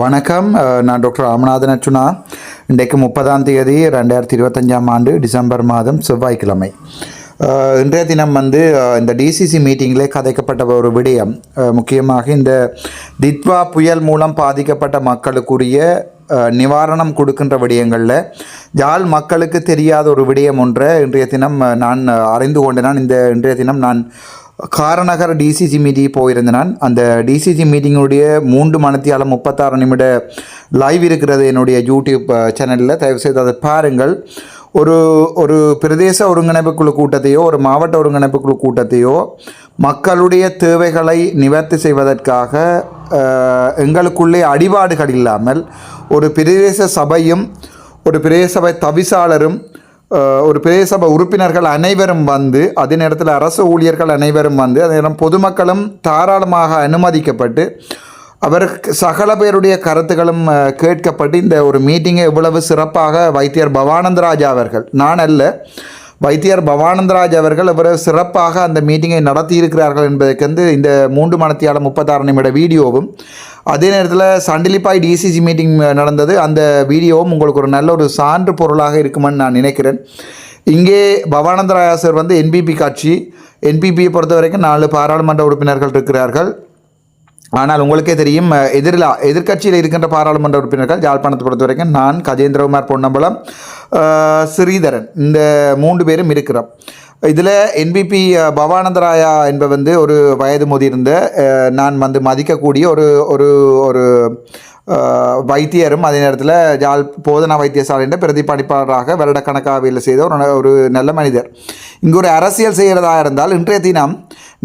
வணக்கம். நான் டாக்டர் ராமநாதன் அச்சுனா இன்றைக்கு முப்பதாம் தேதி ரெண்டாயிரத்தி இருபத்தஞ்சாம் ஆண்டு டிசம்பர் மாதம் செவ்வாய்க்கிழமை. இன்றைய தினம் வந்து இந்த டிசிசி மீட்டிங்கில் கதைக்கப்பட்ட ஒரு விடயம். முக்கியமாக இந்த தித்வா புயல் மூலம் பாதிக்கப்பட்ட மக்களுக்குரிய நிவாரணம் கொடுக்கின்ற விடயங்களில் யாழ் மக்களுக்கு தெரியாத ஒரு விடயம் ஒன்றை இன்றைய தினம் நான் அறிந்து கொண்டு நான் இந்த இன்றைய தினம் நான் காரநகர் டிசிசி மீட்டிங் போயிருந்தேன். நான் அந்த டிசிசி மீட்டிங்குடைய மூன்று மணத்தியால முப்பத்தாறு நிமிட லைவ் இருக்கிறது என்னுடைய யூடியூப் சேனலில் தயவுசெய்து அதை பாருங்கள். ஒரு ஒரு பிரதேச ஒருங்கிணைப்பு குழு கூட்டத்தையோ ஒரு மாவட்ட ஒருங்கிணைப்பு குழு கூட்டத்தையோ மக்களுடைய தேவைகளை நிவர்த்தி செய்வதற்காக எங்களுக்குள்ளே அடிபாடுகள் இல்லாமல் ஒரு பிரதேச சபையும் ஒரு பிரதேச சபை தவிசாளரும் ஒரு ஒரு பிரதேசபை உறுப்பினர்கள் அனைவரும் வந்து அதே நேரத்தில் அரசு ஊழியர்கள் அனைவரும் வந்து அதே நேரம் பொதுமக்களும் தாராளமாக அனுமதிக்கப்பட்டு அவர் சகல பேருடைய கருத்துக்களும் கேட்கப்பட்டு இந்த ஒரு மீட்டிங்கை இவ்வளவு சிறப்பாக வைத்தியர் பவானந்தராஜா அவர்கள் நான் அல்ல வைத்தியர் பவானந்தராஜ் அவர்கள் இவ்வளவு சிறப்பாக அந்த மீட்டிங்கை நடத்தியிருக்கிறார்கள் என்பதற்கு வந்து இந்த மூன்று மணத்தியால முப்பத்தாறு நிமிட வீடியோவும் அதே நேரத்தில் சண்டிலிப்பாய் டிசிசி மீட்டிங் நடந்தது. அந்த வீடியோவும் உங்களுக்கு ஒரு நல்ல ஒரு சான்று பொருளாக இருக்குமென்னு நான் நினைக்கிறேன். இங்கே பவானந்தராஜர் சார் வந்து என்பிபி காட்சி என்பிபியை பொறுத்த வரைக்கும் நாலு பாராளுமன்ற உறுப்பினர்கள் இருக்கிறார்கள். ஆனால் உங்களுக்கே தெரியும் எதிரில் எதிர்க்கட்சியில் இருக்கின்ற பாராளுமன்ற உறுப்பினர்கள் யாழ்ப்பாணத்தை பொறுத்த வரைக்கும் நான் கஜேந்திரகுமார் பொன்னம்பலம் ஸ்ரீதரன் இந்த மூன்று பேரும் இருக்கிறோம். இதில் என்பிபி பவானந்தராயா என்ப வந்து ஒரு வயது முதிர்ந்த நான் வந்து மதிக்கக்கூடிய ஒரு ஒரு ஒரு வைத்தியரும் அதே நேரத்தில் ஜால் போதனா வைத்தியசாலையின் பிரதிபலிப்பாளராக வருடக்கணக்காக வேலை செய்த ஒரு ஒரு நல்ல மனிதர். இங்கே ஒரு அரசியல் செய்கிறதா இருந்தால் இன்றைய தினம்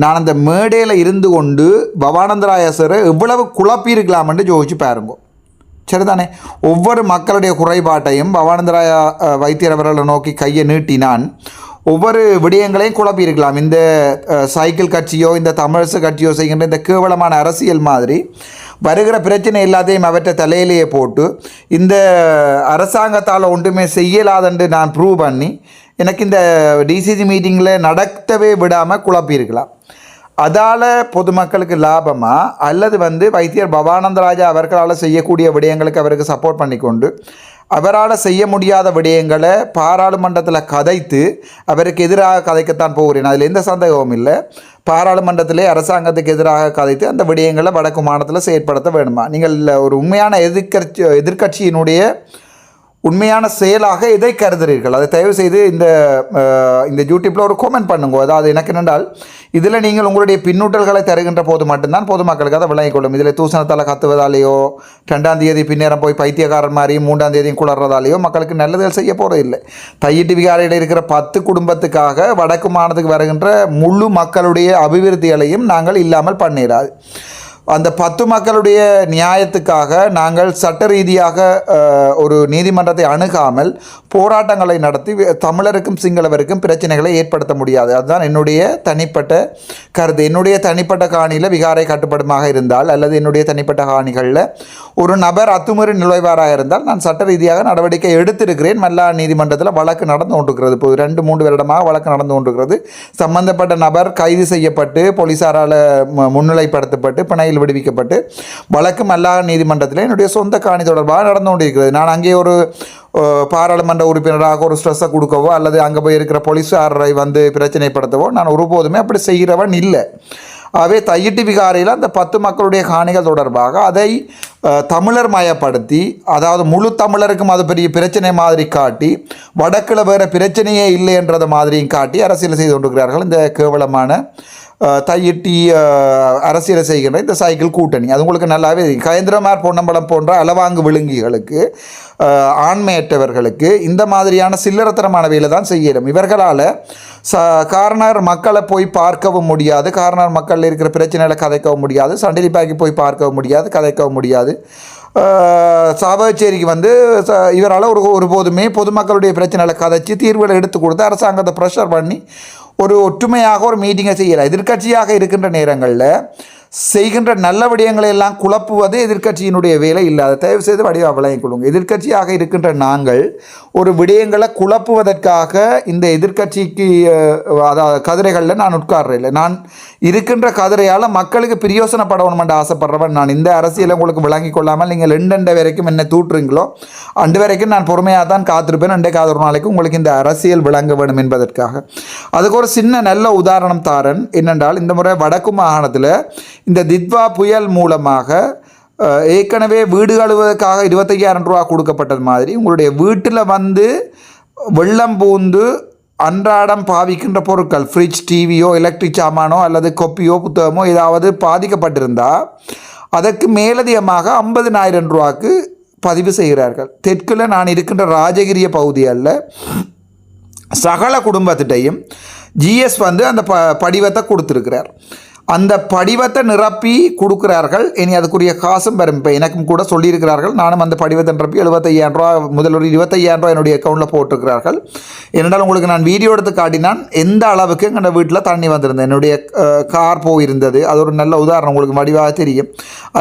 நான் அந்த மேடையில் இருந்து கொண்டு பவானந்தராயசரை எவ்வளவு குழப்பியிருக்கலாம்னு ஜோதிச்சு பாருங்க. சரிதானே? ஒவ்வொரு மக்களுடைய குறைபாட்டையும் பவானந்தராய வைத்தியர் அவர்களை நோக்கி கையை நீட்டினான். ஒவ்வொரு விடயங்களையும் குழப்பியிருக்கலாம். இந்த சைக்கிள் கட்சியோ இந்த தமிழரசு கட்சியோ செய்கின்ற இந்த கேவலமான அரசியல் மாதிரி வருகிற பிரச்சனை எல்லாத்தையும் அவற்றை தலையிலேயே போட்டு இந்த அரசாங்கத்தால் ஒன்றுமே செய்யலாதென்று நான் ப்ரூவ் பண்ணி எனக்கு இந்த டிசிசி மீட்டிங்கில் நடத்தவே விடாமல் குழப்பியிருக்கலாம். அதால் பொதுமக்களுக்கு லாபமாக அல்லது வந்து வைத்தியர் பவானந்தராஜா அவர்களால் செய்யக்கூடிய விடயங்களுக்கு அவருக்கு சப்போர்ட் பண்ணிக்கொண்டு அவரால் செய்ய முடியாத விடயங்களை பாராளுமன்றத்தில் கதைத்து அவருக்கு எதிராக கதைக்கத்தான் போகிறேன். அதில் எந்த சந்தேகமும் இல்லை. பாராளுமன்றத்திலே அரசாங்கத்துக்கு எதிராக கதைத்து அந்த விடயங்களை வடக்கு மாநிலத்தில் செயற்படுத்த வேணுமா நீங்கள் ஒரு உண்மையான எதிர்க்கட்சி எதிர்க்கட்சியினுடைய உண்மையான செயலாக எதை கருதுறீர்கள்? அதை தயவு செய்து இந்த இந்த யூடியூப்பில் ஒரு கமெண்ட் பண்ணுங்க. அதாவது எனக்கு என்னென்றால் இதில் நீங்கள் உங்களுடைய பின்னூட்டல்களை தருகின்ற போது மட்டும்தான் பொதுமக்களுக்கு அதை விளங்கிக் கொள்ளும். இதில் தூசணத்தால் கத்துவதாலேயோ ரெண்டாம் தேதி பின்னேரம் போய் பைத்தியக்காரன் மாதிரி மூன்றாம் தேதியும் குளர்றதாலேயோ மக்களுக்கு நல்லதுகள் செய்ய போகிறது இல்லை. தையிட்டு விகாரையில் இருக்கிற பத்து குடும்பத்துக்காக வடக்கு மாநிலத்துக்கு வருகின்ற முழு மக்களுடைய அபிவிருத்திகளையும் நாங்கள் இல்லாமல் பண்ணிடாது அந்த பத்து மக்களுடைய நியாயத்துக்காக நாங்கள் சட்ட ரீதியாக ஒரு நீதிமன்றத்தை அணுகாமல் போராட்டங்களை நடத்தி தமிழருக்கும் சிங்களவருக்கும் பிரச்சனைகளை ஏற்படுத்த முடியாது. அதுதான் என்னுடைய தனிப்பட்ட கருத்து. என்னுடைய தனிப்பட்ட காணியில் விகாரை கட்டுப்படுமாக இருந்தால் அல்லது என்னுடைய தனிப்பட்ட காணிகளில் ஒரு நபர் அத்துமீறி நுழைவாராக இருந்தால் நான் சட்ட ரீதியாக நடவடிக்கை எடுத்திருக்கிறேன். மல்லா நீதிமன்றத்தில் வழக்கு நடந்து கொண்டிருக்கிறது. இப்போ ரெண்டு மூன்று வருடமாக வழக்கு நடந்து கொண்டிருக்கிறது. சம்பந்தப்பட்ட நபர் கைது செய்யப்பட்டு போலீசாரால் முன்னிலைப்படுத்தப்பட்டு பிணையில் விடுவிக்கப்பட்டு வழக்கம் அல்லாத நீதிமன்றத்தில் என்னுடைய சொந்த காணி தொடர்பாக நடந்து கொண்டிருக்கிறது நான் அங்கே ஒரு பாராளுமன்ற உறுப்பினராக ஒரு ஸ்ட்ரெஸ்ஸை கொடுக்கவோ அல்லது அங்கே போய் இருக்கிற போலீஸாரரை வந்து பிரச்சனைப்படுத்தவோ நான் ஒருபோதுமே அப்படி செய்கிறவன் இல்லை. ஆகவே தையிட்டு விகாரையில் அந்த பத்து மக்களுடைய காணிகள் தொடர்பாக அதை தமிழர் மயப்படுத்தி அதாவது முழு தமிழருக்கும் அது பெரிய பிரச்சனை மாதிரி காட்டி வடக்கில் வேறு பிரச்சனையே இல்லை என்றதை மாதிரியும் காட்டி அரசியல் செய்து கொண்டிருக்கிறார்கள். இந்த கேவலமான தையிட்டி அரசியல் செய்கின்ற இந்த சைக்கிள் கூட்டணி. அது உங்களுக்கு நல்லாவே தெரியும். கயந்திரமார் பொன்னம்பலம் போன்ற அளவாங்கு விழுங்கிகளுக்கு ஆண்மையற்றவர்களுக்கு இந்த மாதிரியான சில்லறத்தனமான வேலை தான் செய்யணும். இவர்களால் ச காரணர் மக்களை போய் பார்க்கவும் முடியாது. காரணர் மக்களில் இருக்கிற பிரச்சனைகளை கதைக்கவும் முடியாது. சண்டிலிப்பாக்கி போய் பார்க்கவும் முடியாது கதைக்கவும் முடியாது. சாவச்சேரிக்கு வந்து ச- இவரால் ஒரு ஒருபோதுமே பொதுமக்களுடைய பிரச்சனைகளை கதைச்சி தீர்வுகளை எடுத்து கொடுத்து அரசாங்கத்தை ப்ரெஷர் பண்ணி ஒரு ஒற்றுமையாக ஒரு மீட்டிங்கை செய்யலை எதிர்க்கட்சியாக இருக்கின்ற நேரங்களில் செய்கின்ற நல்ல விடயங்களை எல்லாம் குழப்புவது எதிர்க்கட்சியினுடைய வேலை இல்லாத தயவு செய்து வடிவா விளங்கிக் கொள்ளுங்க. எதிர்க்கட்சியாக இருக்கின்ற நாங்கள் ஒரு விடயங்களை குழப்புவதற்காக இந்த எதிர்க்கட்சிக்கு அதாவது கதிரைகளில் நான் உட்கார்றேன் இல்லை. நான் இருக்கின்ற கதிரையால் மக்களுக்கு பிரயோசனப்படணும் என்று ஆசைப்படுறவன் நான். இந்த அரசியலை உங்களுக்கு விளங்கி கொள்ளாமல் நீங்கள் ரெண்டு வரைக்கும் என்ன தூட்டுறீங்களோ அண்டு வரைக்கும் நான் பொறுமையாக தான் காத்திருப்பேன். அண்டைக்கு காதொரு நாளைக்கு உங்களுக்கு இந்த அரசியல் விளங்க வேண்டும் என்பதற்காக. அதுக்கு ஒரு சின்ன நல்ல உதாரணம் தாரன். என்னென்றால் இந்த முறை வடக்கு மாகாணத்தில் இந்த தித்வா புயல் மூலமாக ஏற்கனவே வீடு கழுவதற்காக இருபத்தையாயிரம் ரூபா கொடுக்கப்பட்டது மாதிரி உங்களுடைய வீட்டில் வந்து வெள்ளம் பூந்து அன்றாடம் பாவிக்கின்ற பொருட்கள் ஃப்ரிட்ஜ் டிவியோ எலக்ட்ரிக் சாமானோ அல்லது கொப்பியோ புத்தகமோ ஏதாவது பாதிக்கப்பட்டிருந்தால் அதற்கு மேலதிகமாக ஐம்பதினாயிரம் ரூபாய்க்கு பதிவு செய்கிறார்கள். தெற்கில் நான் இருக்கின்ற ராஜகிரிய பகுதிகளில் சகல குடும்பத்திட்டையும் ஜிஎஸ் வந்து அந்த ப படிவத்தை கொடுத்துருக்கிறார். அந்த படிவத்தை நிரப்பி கொடுக்குறார்கள். இனி அதுக்குரிய காசும் பெறும் இப்போ எனக்கும் கூட சொல்லியிருக்கிறார்கள். நானும் அந்த படிவத்தை நிரப்பி எழுபத்தையாயிரம் ரூபா முதல் ஒரு இருபத்தையாயிரம் ரூபா என்னுடைய அக்கௌண்ட்டில் போட்டிருக்கிறார்கள். ஏனென்றால் உங்களுக்கு நான் வீடியோ எடுத்து காட்டினான் எந்த அளவுக்கு எங்கள் வீட்டில் தண்ணி வந்திருந்தது. என்னுடைய கார் போயிருந்தது. அது ஒரு நல்ல உதாரணம். உங்களுக்கு வடிவாக தெரியும்.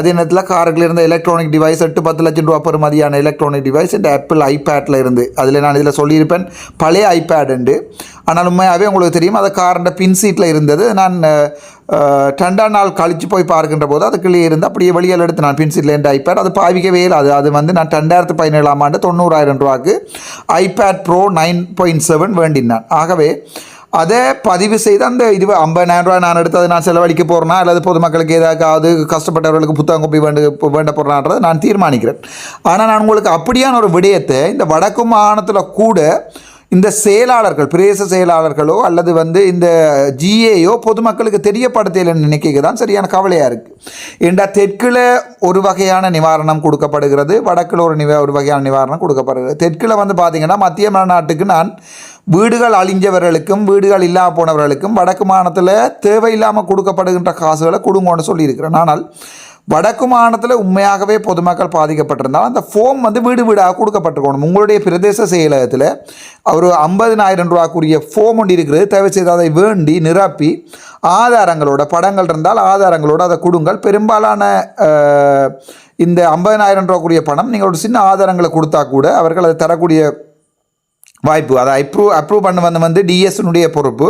அதே நேரத்தில் காருக்குள்ள இருந்த எலக்ட்ரானிக் டிவைஸ் எட்டு பத்து லட்சம் ரூபா பெறுமதியான எலக்ட்ரானிக் டிவைஸ் இந்த ஆப்பிள் ஐபேட்டில் இருந்து. அதில் நான் இதில் சொல்லியிருப்பேன். பழைய ஐபேட் உண்டு. ஆனால் உண்மையாகவே உங்களுக்கு தெரியும் அது காரண்ட பின் சீட்டில் இருந்தது. நான் ரெண்டா நாள் கழித்து போய் பார்க்கின்ற போது அதுக்குள்ளே இருந்து அப்படியே வெளியில் எடுத்து நான் பின் என்ற ஐபேட் அது பாவிக்கவே இல்லை. அது அது வந்து நான் ரெண்டாயிரத்து பதினேழாம் ஆண்டு தொண்ணூறாயிரம் ரூபாய்க்கு iPad Pro nine point seven வேண்டினான். ஆகவே அதை பதிவு செய்து அந்த இது ஐம்பதாயிரம் ரூபாய் நான் எடுத்து அதை நான் செலவழிக்க போகிறேனா அல்லது பொதுமக்களுக்கு ஏதாவது கஷ்டப்பட்டவர்களுக்கு புத்தகம் கோப்பி வேண்டு வேண்ட போகிறேன்றதை நான் தீர்மானிக்கிறேன். ஆனால் நான் உங்களுக்கு அப்படியான ஒரு விடயத்தை இந்த வடக்கு மாகாணத்தில் கூட இந்த செயலாளர்கள் பிரேச செயலாளர்களோ அல்லது வந்து இந்த ஜிஏயோ பொதுமக்களுக்கு தெரியப்படுத்தலைன்னு நினைக்க தான் சரியான கவலையாக இருக்குது ஏண்டா தெற்கில் ஒரு வகையான நிவாரணம் கொடுக்கப்படுகிறது வடக்கில் ஒரு நிவ ஒரு வகையான நிவாரணம் கொடுக்கப்படுகிறது. தெற்கில் வந்து பார்த்திங்கன்னா மத்திய மாநாட்டுக்கு நான் வீடுகள் அழிஞ்சவர்களுக்கும் வீடுகள் இல்லாமல் போனவர்களுக்கும் வடக்கு மாநிலத்தில் தேவையில்லாமல் கொடுக்கப்படுகின்ற காசுகளை கொடுங்கன்னு சொல்லியிருக்கிறேன். ஆனால் வடக்கு மாநிலத்தில் உண்மையாகவே பொதுமக்கள் பாதிக்கப்பட்டிருந்தால் அந்த ஃபோம் வந்து வீடு வீடாக கொடுக்கப்பட்டிருக்கணும். உங்களுடைய பிரதேச செயலகத்தில் ஒரு ஐம்பதினாயிரம் ரூபாக்குரிய ஃபோம் ஒன்று இருக்கிறது. தேவை செய்து அதை வேண்டி நிரப்பி ஆதாரங்களோட படங்கள் இருந்தால் ஆதாரங்களோட அதை கொடுங்கள். பெரும்பாலான இந்த ஐம்பதினாயிரம் ரூபாக்குரிய பணம் நீங்கள் ஒரு சின்ன ஆதாரங்களை கொடுத்தா கூட அவர்கள் அதை தரக்கூடிய வாய்ப்பு. அதை அப்ரூவ் அப்ரூவ் பண்ண வந்து வந்து டிஎஸ்னுடைய பொறுப்பு.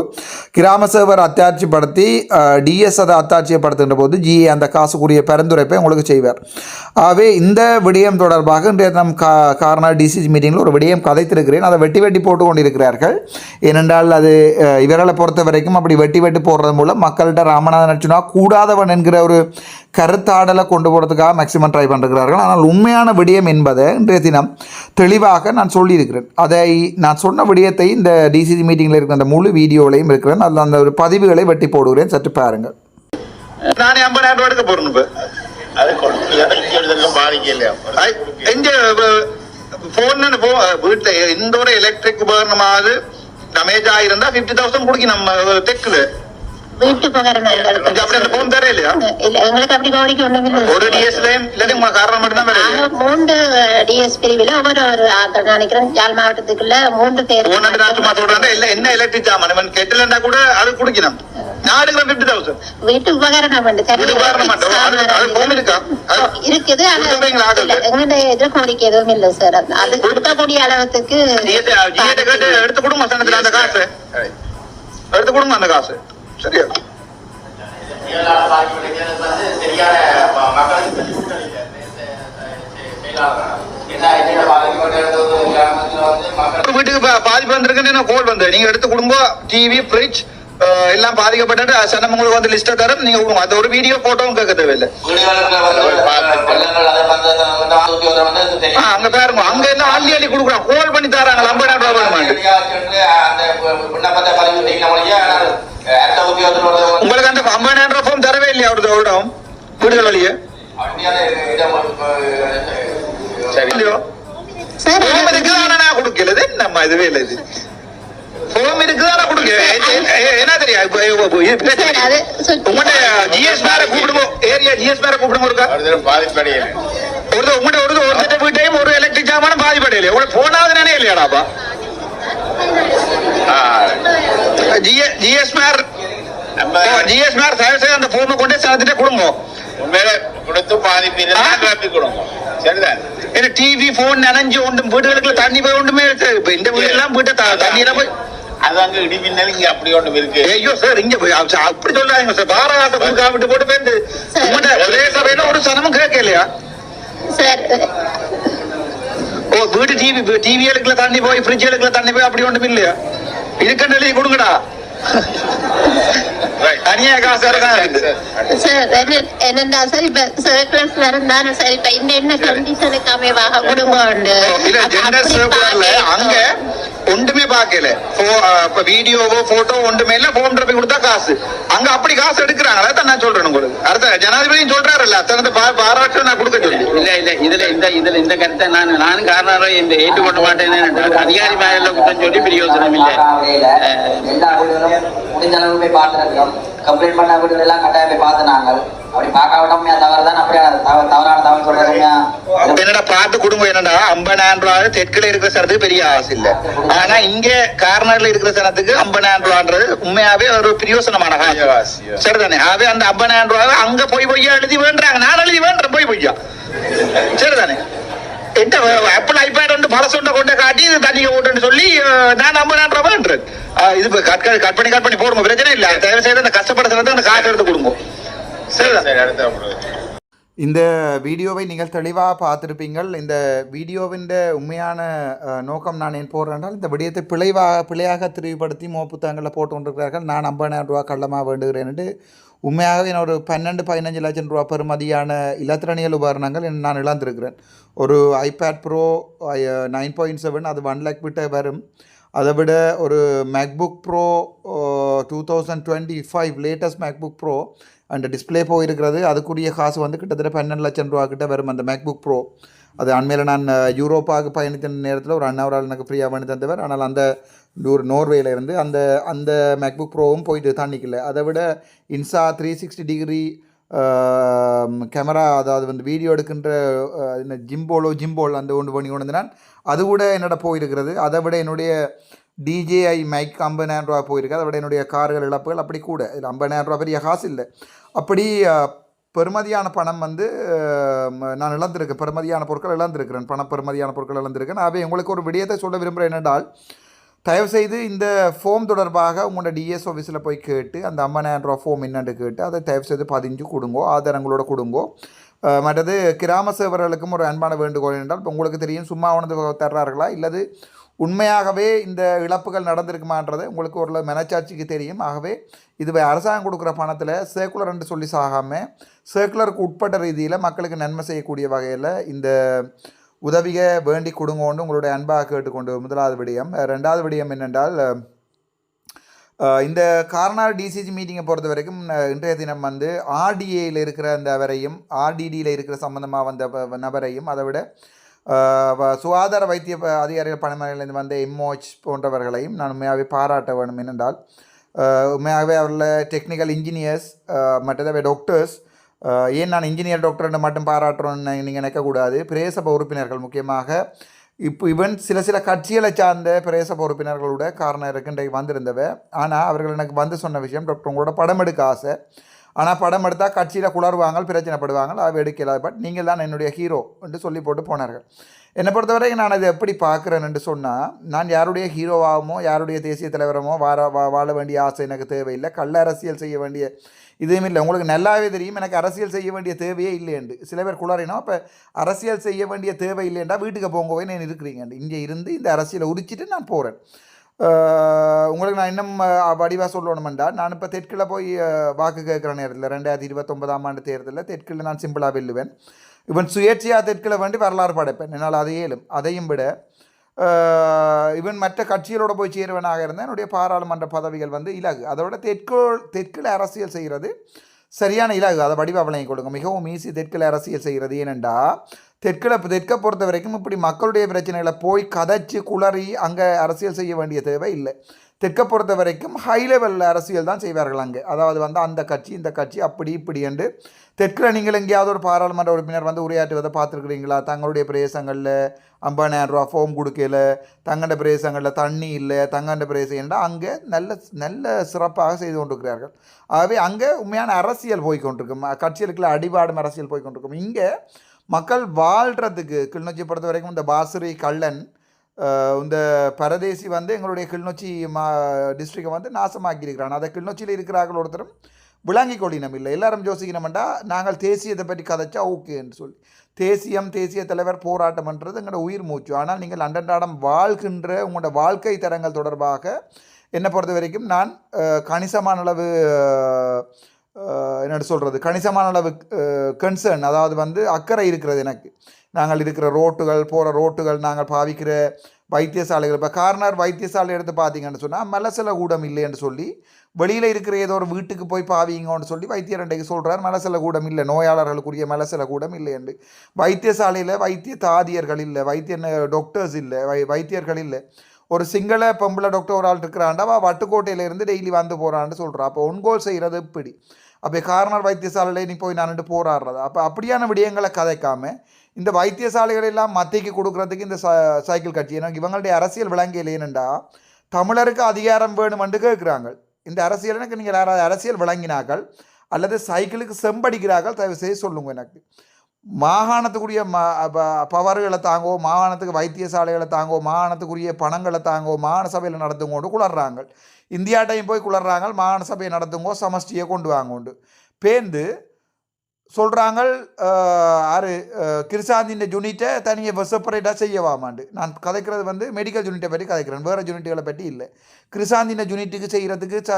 கிராம சேவர் அத்தாட்சிப்படுத்தி டிஎஸ் அதை அத்தாட்சியப்படுத்துகின்ற போது ஜிஏ அந்த காசுக்குரிய பரிந்துரைப்பை உங்களுக்கு செய்வார். ஆகவே இந்த விடயம் தொடர்பாக இன்றைய நம் கா காரண டிசிஜி மீட்டிங்கில் ஒரு விடயம் கதைத்திருக்கிறேன். அதை வெட்டி வெட்டி போட்டு கொண்டிருக்கிறார்கள். ஏனென்றால் அது இவர்களை பொறுத்த வரைக்கும் அப்படி வெட்டி வெட்டி போடுறது மூலம் மக்கள்கிட்ட ராமநாதன் அர்ச்சுனா கூடாதவன் என்கிற ஒரு கருத்தாடலை கொண்டு போகிறதுக்காக மேக்சிமம் ட்ரை பண்ணிருக்கிறார்கள் ஆனால் உண்மையான விடயம் என்பதை இன்றைய தினம் தெளிவாக நான் சொல்லியிருக்கிறேன். அதை நான் சொன்ன விடயத்தை இந்த டிசிசி மீட்டிங்கில் இருக்கிற அந்த முழு வீடியோவிலையும் இருக்கிறேன். அதில் அந்த ஒரு பதிவுகளை வெட்டி போடுகிறேன். சற்று பாருங்கள். நானே ஐம்பதாயிரம் எடுக்க போறேன் இப்ப. போன் வீட்டுல எந்த ஒரு எலக்ட்ரிக் உபகரணமாவது டமேஜ் ஆயிருந்தா பிப்டி தௌசண்ட் குடிக்கும் நம்ம தெக்குல. மூன்று டிஎஸ் பிரிவுல ஒவ்வொரு நினைக்கிறேன் யாழ் மாவட்டத்துக்குள்ள மூன்று பேர் என்ன எலக்ட்ரிக் சாமான் கெட்டலண்டா கூட அது குடிக்கணும் வீட்டு உபகரணம் இருக்குது எங்களுடைய எதிர்கோரிக்கை எதுவும் இல்லை சார் அது- கொடுக்கக்கூடிய அளவுக்கு எடுத்து கொடுங்க அந்த காசு எடுத்து கொடுங்க அந்த காசு சரியா? வீட்டுக்கு பா- பாதிப்பு வந்திருக்குன்னு கோல் வந்து நீங்க எடுத்து கொடுங்க டிவி ஃப்ரிட்ஜ் எல்லாம் பாதிக்கப்பட்டு சனம் உங்களுக்கு வந்து லிஸ்ட்டை தரும். நீங்க கொடுங்க. ஒரு வீடியோ போட்டோவும் கேட்க தேவையில்லை. அதை அங்க பாருங்க. அங்க எல்லாம் அள்ளி அள்ளி கொடுக்குறாங்க கோல் பண்ணி தராங்க. ஐம்பதாயிரம் ரூபாய் உங்களுக்கு அந்த ஐம்பதாயிரம் ரூபாய் form தரவே இல்லையா ஒரு வருடம் வீடுகள் வழியே. இல்லையோ ஃபோம் இருக்குது ஆனா நான் கொடுக்கல இது நம்ம இதுவே இல்லை இது ஃபோம் இருக்குது ஆனா கொடுக்க என்ன தெரியா உங்கள்கிட்ட ஜிஎஸ் மேல கூப்பிடுவோம் ஏரியா ஜிஎஸ் மேல கூப்பிடுவோம் இருக்கா பாதிப்படையலை ஒரு உங்கள்கிட்ட ஒரு ஒரு செட்ட வீட்டையும் ஒரு எலக்ட்ரிக் ஜாமானும் பாதிப்படையில உங்களுக்கு போனாவது நானே இல்லையாடாப்பா மேர் ஜிஎஸ் மேர் தயவு செய்து அந்த போனை கொண்டே சேர்த்துட்டே கொடுங்க உண்மையில கொடுத்து பாதி பேர் காப்பி கொடுங்க சரிதான் ஏன்னா டிவி போன் நனைஞ்சு ஒன்றும் வீடுகளுக்கு தண்ணி போய் ஒன்றுமே இருக்கு. இப்ப இந்த வீடெல்லாம் வீட்டை த- தண்ணியில போய் அது அங்க இடி மின்னல் இங்க அப்படி ஒண்ணு இருக்கு ஐயோ சார் இங்க அப்படி சொல்லாதீங்க சார் கொடுக்க விட்டு போட்டு. உங்கள்ட்ட ஒரே சபையில ஒரு சனமும் கேட்க இல்லையா சார் ஓ வீட்டு டிவி டிவி எடுக்கல தண்ணி போய் ஃப்ரிட்ஜ் எடுக்கல தண்ணி போய் அப்படி ஒன்றும் இல்லையா இதுக்கு கொடுங்கடா. தனியா காசு சார் என்ன- என்னன்னா சார் இப்ப சர்க்கிள்ஸ் வரந்தானே சார் இப்ப இந்த என்ன கண்டிஷனுக்கு அமைவாக குடும்பம் உண்டு? அங்க ஒன்றுமே பார்க்கல. வீடியோவோ போட்டோ ஒன்றுமே இல்ல. போன் போய் கொடுத்தா காசு. அங்க அப்படி காசு எடுக்கிறாங்க. அதான் நான் சொல்றேன் உங்களுக்கு. அடுத்த ஜனாதிபதியும் சொல்றாருல்ல. அத்தனை பாராட்டு நான் கொடுக்க சொல்லி. இல்ல இல்ல இதுல இந்த இதுல இந்த கருத்தை நான் நானும் காரணம் இந்த ஏற்றுக்கொள்ள மாட்டேன்னு அதிகாரி மேல குற்றம் சொல்லி பிரயோசனம் இல்லை. வகையில எல்லா வீடுகளும் முடிஞ்ச அளவு போய் பார்த்துருக்கோம் கம்ப்ளைண்ட் பண்ண வீடுகள் எல்லாம் கட்டாயம் போய் பார்த்து நாங்கள். அப்படி பார்க்காவிட்டோம்யா அப்படியே? தவறான தவறு அப்ப என்னடா பார்த்து குடும்பம் என்னடா? ஐம்பதாயிரம் ரூபாய் தெற்குல இருக்கிற சனத்துக்கு பெரிய ஆசை இல்ல. ஆனா இங்க கார்னர்ல இருக்கிற சனத்துக்கு ஐம்பதாயிரம் ரூபான்றது உண்மையாவே ஒரு பிரயோசனமான. சரிதானே? ஆவே அந்த ஐம்பதாயிரம் ரூபாய் அங்க போய் பொய்யா எழுதி வேண்டாங்க. நான் எழுதி வேண்டேன் போய் பொய்யா. சரிதானே? என்கிட்ட ஆப்பிள் ஐபேட் வந்து கொண்டு காட்டி இது தண்ணியை ஓட்டுன்னு சொல்லி நான் ரூபாய் வேண்டேன் இது கட் கட் பண்ணி கட் பண்ணி போடுங்க பிரச்சனை இல்ல. தயவு செய்து அந்த கஷ்டப்படுற சனத்துக்கு அந்த காசு எடுத்து கொடுங்க. சரி அடுத்த இந்த வீடியோவை நீங்கள் தெளிவாக பார்த்துருப்பீங்கள். இந்த வீடியோவின் உண்மையான நோக்கம் நான் ஏன் போடுறேன்றால் இந்த விடயத்தை பிழைவாக பிழையாக தெரிவுபடுத்தி மோ புத்தகங்களில் போட்டு கொண்டிருக்கிறார்கள். நான் ஐம்பதாயிரம் ரூபா கள்ளமாக வேண்டுகிறேன்ட்டு உண்மையாகவே நான் ஒரு பன்னெண்டு பதினஞ்சு லட்சம் ரூபா பெறுமதியான இலத்திரனியல் உபகரணங்கள் நான் இழந்திருக்கிறேன். ஒரு iPad Pro nine point seven அது ஒன் லேக் விட்ட வரும். அதை விட ஒரு MacBook Pro two thousand twenty five latest MacBook Pro அந்த டிஸ்ப்ளே போயிருக்கிறது அதுக்குரிய காசு வந்து கிட்டத்தட்ட பன்னெண்டு லட்சம் ரூபா கிட்ட வரும் அந்த மேக்புக் ப்ரோ அது அண்மையில் நான் யூரோப்பாவுக்கு பயணித்த நேரத்தில் ஒரு அண்ணாவரால் எனக்கு ஃப்ரீயாக பண்ணி தந்தவர் ஆனால் அந்த ஒரு நோர்வேல இருந்து அந்த அந்த மேக்புக் ப்ரோவும் போயிட்டு தாண்டிக்கல அதை விட இன்சா த்ரீ சிக்ஸ்டி டிகிரி கேமரா அதாவது வந்து வீடியோ எடுக்கின்ற என்ன ஜிம்போலோ ஜிம்போல் அந்த ஒன்று பண்ணி கொண்டு நான் அது கூட என்னோட போயிருக்கிறது அதை விட என்னுடைய டிஜேஐ மைக் ஐம்பதாயிரம் ரூபா போயிருக்கு அதை விட என்னுடைய கார்கள் இழப்புகள் அப்படி கூட. இதில் ஐம்பதாயிரம் ரூபா பெரிய காசு இல்லை. அப்படி பெருமதியான பணம் வந்து நான் இழந்திருக்கேன். பெருமதியான பொருட்கள் இழந்திருக்கிறேன். பண பெருமதியான பொருட்கள் இழந்திருக்கேன். அவை உங்களுக்கு ஒரு விடயத்தை சொல்ல விரும்புகிறேன் என்னென்றால் தயவுசெய்து இந்த ஃபோம் தொடர்பாக உங்களோட டிஎஸ் ஆஃபீஸில் போய் கேட்டு அந்த ஐம்பதாயிரம் ரூபா ஃபோம் என்னென்று கேட்டு அதை தயவுசெய்து பதிஞ்சு கொடுங்கோ ஆதாரங்களோட கொடுங்கோ. மற்றது கிராம சேவர்களுக்கும் ஒரு அன்பான வேண்டுகோள் என்றால் இப்போ உங்களுக்கு தெரியும் சும்மா உணர்ந்து தர்றார்களா? இல்லது உண்மையாகவே இந்த இழப்புகள் நடந்திருக்குமான்றது உங்களுக்கு ஒரு மனச்சாட்சிக்கு தெரியும். ஆகவே இதுவை அரசாங்கம் கொடுக்குற பணத்தில் சர்க்குலர் என்று சொல்லி சாகாமல் சர்க்குலருக்கு உட்பட்ட ரீதியில் மக்களுக்கு நன்மை செய்யக்கூடிய வகையில் இந்த உதவிக வேண்டி கொடுங்கோண்டு உங்களுடைய அன்பாக கேட்டுக்கொண்டு முதலாவது விடயம். ரெண்டாவது விடயம் என்னென்றால் இந்த கார்னார் டிசிஜி மீட்டிங்கை பொறுத்த வரைக்கும் இன்றைய தினம் வந்து ஆர்டிஏயில் இருக்கிற அந்த அவரையும் ஆர்டிடியில் இருக்கிற சம்மந்தமாக வந்த நபரையும் அதை விட சுகாதார வைத்திய அதிகாரிகள் பணிமனையிலிருந்து வந்த இம்மோச் போன்றவர்களையும் நான் உண்மையாகவே பாராட்ட வேண்டும். என்னென்றால் உண்மையாகவே அவரில் டெக்னிக்கல் இன்ஜினியர்ஸ் மற்றதை டாக்டர்ஸ் ஏன் நான் இன்ஜினியர் டாக்டர்னு மட்டும் பாராட்டுறோன்னு நீங்கள் நினைக்கக்கூடாது. பிரேசப உறுப்பினர்கள் முக்கியமாக இப்போ இவன் சில சில கட்சிகளை சார்ந்த பிரேசப உறுப்பினர்களோட காரணம் இன்றைக்கு வந்திருந்தவ. ஆனால் அவர்கள் எனக்கு வந்து சொன்ன விஷயம் டாக்டர் உங்களோட படம் எடுக்க ஆசை. ஆனால் படம் எடுத்தால் கட்சியில் குளறுவாங்க பிரச்சனைப்படுவாங்க அவ எடுக்கல. பட் நீங்கள் தான் என்னுடைய ஹீரோ என்று சொல்லி போட்டு போனார்கள். என்னை பொறுத்தவரை நான் அதை எப்படி பார்க்குறேன்னு சொன்னால் நான் யாருடைய ஹீரோவாகமோ யாருடைய தேசிய தலைவரமோ வார வா- வாழ வேண்டிய ஆசை எனக்கு தேவையில்லை. கள்ள அரசியல் செய்ய வேண்டிய இதுவும் இல்லை. உங்களுக்கு நல்லாவே தெரியும் எனக்கு அரசியல் செய்ய வேண்டிய தேவையே இல்லையண்டு சில பேர் குளறினோம் இப்போ அரசியல் செய்ய வேண்டிய தேவை இல்லைண்டா வீட்டுக்கு போங்கவே நான் இருக்கிறீங்க இங்கே இருந்து இந்த அரசியலை உரிச்சிட்டு நான் போகிறேன் உங்களுக்கு நான் இன்னும் வடிவாக சொல்லணுமெண்டா நான் இப்போ தெற்கில் போய் வாக்கு கேட்குற நேரத்தில் ரெண்டாயிரத்தி இருபத்தொன்பதாம் ஆண்டு தேர்தலில் தெற்கில் நான் சிம்பிளாக வெல்லுவேன். இவன் சுயேட்சையாக தெற்கில் வேண்டி வரலாறு படைப்பேன். என்னால் அதை இயலும். அதையும் விட இவன் மற்ற கட்சிகளோட போய் சேருவனாக இருந்தால் என்னுடைய பாராளுமன்ற பதவிகள் வந்து இலகு. அதோட தெற்கு தெற்கில் அரசியல் செய்கிறது சரியான இலகு. அதை வடிவ கொடுங்க. மிகவும் ஈஸி தெற்கில் அரசியல் செய்கிறது. ஏனெண்டா தெற்கில் தெற்கை பொறுத்த வரைக்கும் இப்படி மக்களுடைய பிரச்சனைகளை போய் கதைச்சு குளறி அங்கே அரசியல் செய்ய வேண்டிய தேவை இல்லை தெற்கை பொறுத்த வரைக்கும் ஹை லெவலில் அரசியல் தான் செய்வார்கள் அங்கே. அதாவது வந்து அந்த கட்சி இந்த கட்சி அப்படி இப்படி என்று. தெற்கில் நீங்கள் எங்கேயாவது ஒரு பாராளுமன்ற உறுப்பினர் வந்து உரையாற்றுவதை பார்த்துருக்குறீங்களா? தங்களுடைய பிரதேசங்களில் ஐம்பதாயிரம் ரூபா ஃபோம் கொடுக்கல. தங்கண்ட பிரதேசங்களில் தண்ணி இல்லை. தங்கண்ட பிரதேசம் என்றால் அங்கே நல்ல நல்ல சிறப்பாக செய்து கொண்டிருக்கிறார்கள். ஆகவே அங்கே உண்மையான அரசியல் போய் கொண்டிருக்கும். கட்சிகளுக்குள்ள அடிபாடும் அரசியல் போய் கொண்டிருக்கும். இங்கே மக்கள் வாழ்கிறதுக்கு கிளிநொச்சி பொறுத்த வரைக்கும் இந்த பாசுரி கள்ளன் இந்த பரதேசி வந்து எங்களுடைய கிளிநொச்சி மா டிஸ்ட்ரிக்டை வந்து நாசமாக்கியிருக்கிறான் அதை கிளிநொச்சியில் இருக்கிறார்கள் ஒருத்தரும் விளங்கி கொள்ளினம் இல்லை. எல்லாரும் யோசிக்கணும்டா நாங்கள் தேசியத்தை பற்றி கதைச்சா ஓகேன்னு சொல்லி. தேசியம் தேசிய தலைவர் போராட்டம்ன்றது எங்களோட உயிர் மூச்சு. ஆனால் நீங்கள் அன்றன்றாடம் வாழ்கின்ற உங்களோட வாழ்க்கை தரங்கள் தொடர்பாக என்னை பொறுத்த வரைக்கும் நான் கணிசமான அளவு என்னோட சொல்கிறது கணிசமான அளவு கன்சர்ன் அதாவது வந்து அக்கறை இருக்கிறது எனக்கு. நாங்கள் இருக்கிற ரோட்டுகள் போகிற ரோட்டுகள் நாங்கள் பாவிக்கிற வைத்தியசாலைகள். இப்போ கார்னர் வைத்தியசாலை எடுத்து பார்த்தீங்கன்னு சொன்னால் மலசல கூடம் இல்லைன்னு சொல்லி வெளியில் இருக்கிற ஏதோ ஒரு வீட்டுக்கு போய் பாவீங்கன்னு சொல்லி வைத்தியர் அண்டைக்கு சொல்கிறார் மலசல கூடம் இல்லை நோயாளர்களுக்குரிய மலசல கூடம் இல்லை என்று. வைத்தியசாலையில் வைத்திய தாதியர்கள் இல்லை வைத்திய டாக்டர்ஸ் இல்லை வை வைத்தியர்கள் இல்லை. ஒரு சிங்கள பொம்பளை டாக்டர் ஒரு ஆள் இருக்கிறாண்டா அவள் வட்டுக்கோட்டையிலேருந்து டெய்லி வந்து போகிறான்னு சொல்கிறா அப்போ ஒன்கோல் செய்கிறது இப்படி. அப்போ கார்னர் வைத்தியசாலையில் நீ போய் நான்ட்டு போராடுறது. அப்போ அப்படியான விடயங்களை கதைக்காம இந்த வைத்தியசாலைகள் எல்லாம் மத்திக்கு கொடுக்கறதுக்கு இந்த ச சைக்கிள் கட்சி. ஏன்னா இவங்களுடைய அரசியல் விளங்கியல் ஏனெண்டா தமிழருக்கு அதிகாரம் வேணுமென்று கேட்குறாங்க. இந்த அரசியல் எனக்கு நீங்கள் யாராவது அரசியல் விளங்கினார்கள் அல்லது சைக்கிளுக்கு செம்படிக்கிறார்கள் தயவு செய்து சொல்லுங்க எனக்கு. மாகாணத்துக்குரிய ம ப- பவர்களை தாங்கோ மாகாணத்துக்கு வைத்தியசாலைகளை தாங்கோ மாகாணத்துக்குரிய பணங்களை தாங்கோ மாகாண சபையில் நடத்துங்கோண்டு குளர்றாங்க. இந்தியாட்டையும் போய் குளர்றாங்க மாகாண சபையை நடத்துங்கோ சமஷ்டியை கொண்டு வாங்கோண்டு. பேர்ந்து சொல்கிறாங்க ஆறு கிருஷாந்தின் யூனிட்டை தனியாக செப்பரேட்டாக செய்யவாமாண்டு. நான் கதைக்கிறது வந்து மெடிக்கல் யூனிட்டை பற்றி கதைக்கிறேன். வேறு யூனிட்டுகளை பற்றி இல்லை. கிருஷாந்தின் யூனிட்டுக்கு செய்கிறதுக்கு ச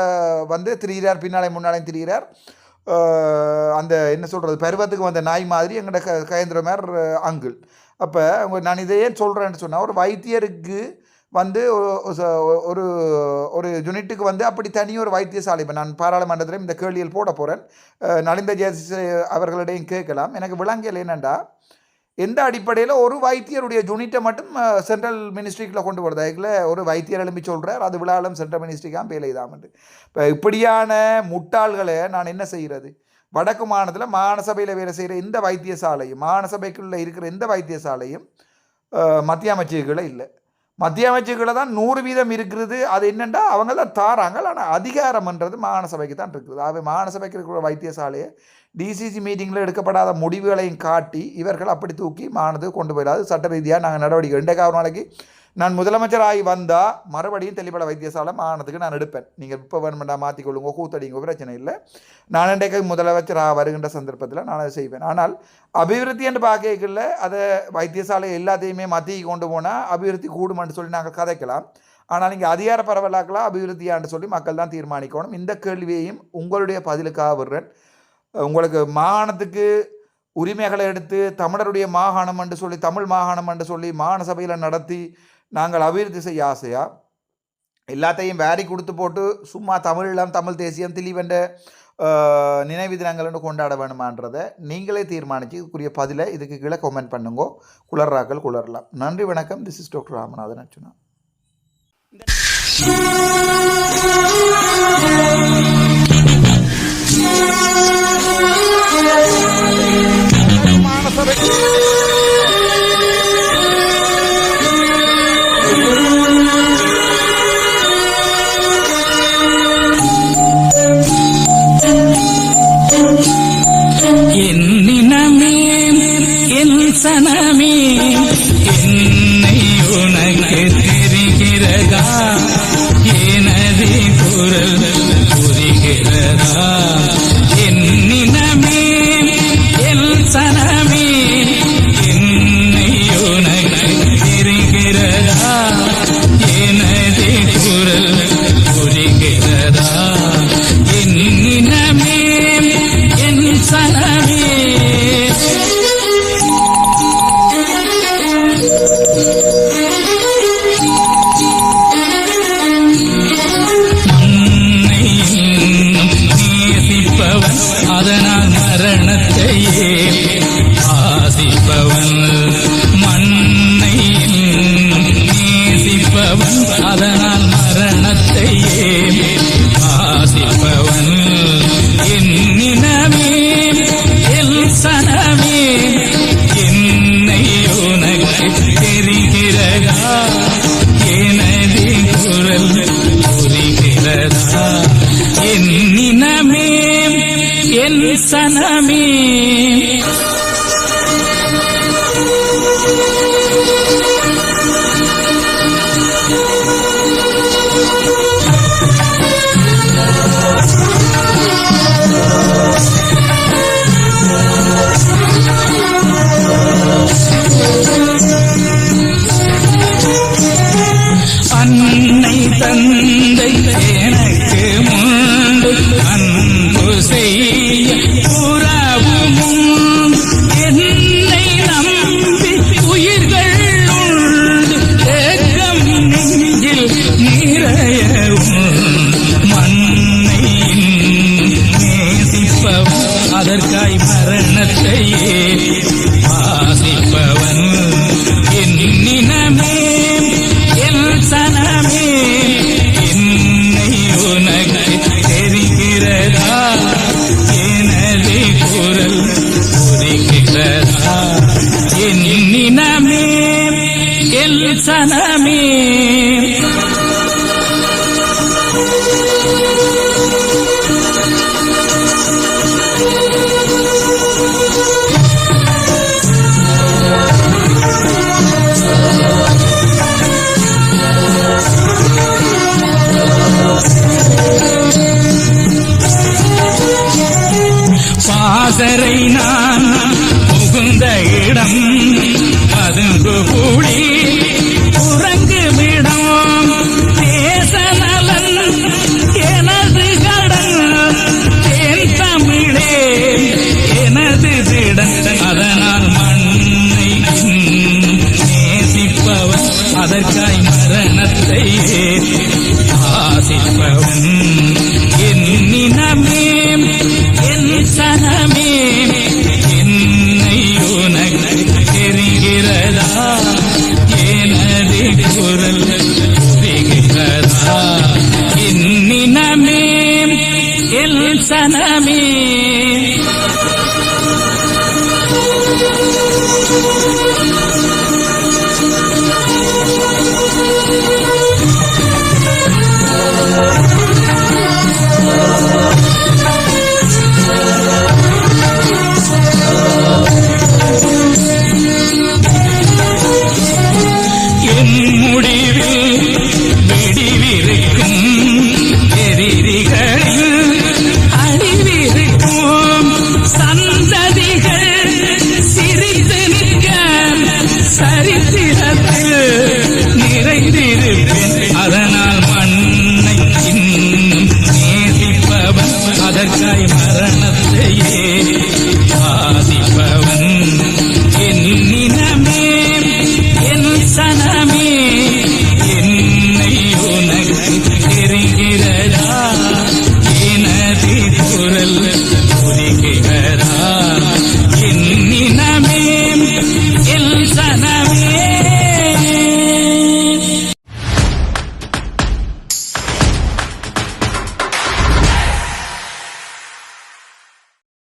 வந்து திரிகிறார் பின்னாலே முன்னாலே திரிகிறார் அந்த என்ன சொல்கிறது பருவத்துக்கு வந்த நாய் மாதிரி எங்கள்கிட்ட க கயந்திரமார் அங்கிள். அப்போ நான் இதை ஏன் சொல்கிறேன்னு சொன்னால் ஒரு வைத்தியருக்கு வந்து ஒரு- ஒரு- யூனிட்டுக்கு வந்து அப்படி தனி ஒரு வைத்தியசாலை. இப்போ நான் பாராளுமன்றத்திலையும் இந்த கேள்வியில் போட போகிறேன் நலிந்த ஜெயசி அவர்களிடையும் கேட்கலாம். எனக்கு விளங்கல் என்னென்னா எந்த அடிப்படையில் ஒரு வைத்தியருடைய யூனிட்டை மட்டும் சென்ட்ரல் மினிஸ்ட்ரிக்குள்ளே கொண்டு போகிறது அதில் ஒரு வைத்தியர் எழுப்பி சொல்கிறார் அது விழாலும் சென்ட்ரல் மினிஸ்ட்ரிக்காக வேலை இதாமட்டு இப்போ இப்படியான முட்டாள்களை நான் என்ன செய்கிறது வடக்கு மாநிலத்தில் மாநசபையில் வேலை செய்கிற இந்த வைத்தியசாலையும் மாநசபைக்குள்ளே இருக்கிற எந்த வைத்தியசாலையும் மத்திய அமைச்சர்களே இல்லை. மத்திய அமைச்சர்களை தான் நூறு வீதம் இருக்கிறது. அது என்னென்னா அவங்க தான் தாராங்க. ஆனால் அதிகாரம்ன்றது மாகாண சபைக்கு தான் இருக்குது. ஆகவே மாகாண சபைக்கு இருக்கிற வைத்தியசாலையை டிசிசி மீட்டிங்கில் எடுக்கப்படாத முடிவுகளையும் காட்டி இவர்கள் அப்படி தூக்கி மாகாணத்துக்கு கொண்டு போயிடாது சட்ட ரீதியாக நாங்கள் நடவடிக்கை. ரெண்டே ஒரு நாளைக்கு நான் முதலமைச்சராகி வந்தால் மறுபடியும் தெளிப்பட வைத்தியசாலை மாகாணத்துக்கு நான் எடுப்பேன். நீங்கள் இப்போ வேணுமெண்டா மாற்றிக்கொள்ளுங்க கூத்தடிங்க பிரச்சனை இல்லை. நான் இன்றைக்கு முதலமைச்சராக வருகின்ற சந்தர்ப்பத்தில் நான் அதை செய்வேன். ஆனால் அபிவிருத்தி என்று பார்க்கல அதை வைத்தியசாலை எல்லாத்தையுமே மத்திக்கு கொண்டு போனால் அபிவிருத்தி கூடுமான்னு சொல்லி நாங்கள் கதைக்கலாம். ஆனால் நீங்கள் அதிகார பரவலாக்கலாம் அபிவிருத்தியான்னு சொல்லி மக்கள் தான் தீர்மானிக்கணும். இந்த கேள்வியையும் உங்களுடைய பதிலுக்காக விடுறேன். உங்களுக்கு மாகாணத்துக்கு உரிமைகளை எடுத்து தமிழருடைய மாகாணம் என்று சொல்லி தமிழ் மாகாணம் என்று சொல்லி மாகாண சபையில் நடத்தி நாங்கள் அபிவிருத்தி செய்ய ஆசையா? எல்லாத்தையும் வேரி கொடுத்து போட்டு சும்மா தமிழீழம் தமிழ் தேசியம் திலீவென்ற நினைவு தினங்கள்னு கொண்டாட வேணுமான்றதை நீங்களே தீர்மானித்து இதுக்குரிய பதிலை இதுக்கு கீழே கமெண்ட் பண்ணுங்க. குளர்றாக்கள் குளரலாம். நன்றி வணக்கம். This is doctor Ramanathan Archuna